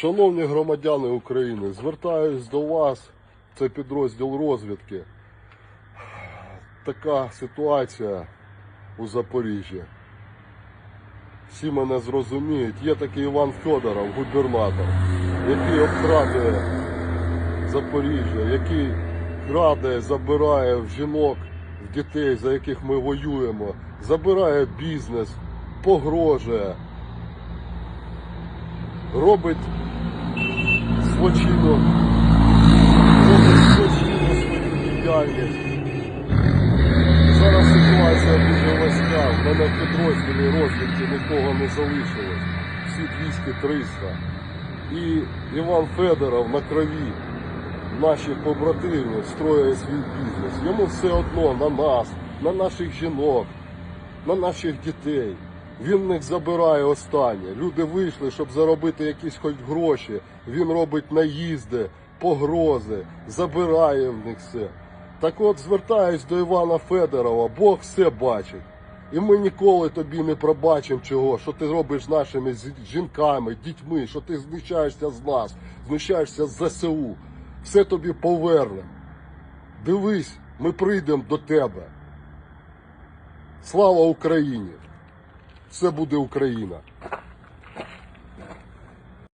Шановні громадяни України, звертаюсь до вас, це підрозділ розвідки. Така ситуація у Запоріжжі. Всі мене зрозуміють. Є такий Іван Федоров, губернатор, який обкрадує Запоріжжя, який краде, забирає в жінок, в дітей, за яких ми воюємо, забирає бізнес, погрожує, робить злочинну, робить злочинну свою діяльність. Зараз ситуація дуже важка. В мене в підрозділі розвідки нікого не залишилось. Всі 200-300. І Іван Федоров на крові наші побратими строє свій бізнес. Йому все одно на нас, на наших жінок, на наших дітей. Він них забирає останнє. Люди вийшли, щоб заробити якісь хоч гроші. Він робить наїзди, погрози, забирає в них все. Так от звертаюсь до Івана Федорова, Бог все бачить. І ми ніколи тобі не пробачимо чого, що ти робиш з нашими жінками, дітьми, що ти знущаєшся з нас, знущаєшся з ЗСУ. Все тобі повернемо. Дивись, ми прийдемо до тебе. Слава Україні! Все буде Україна!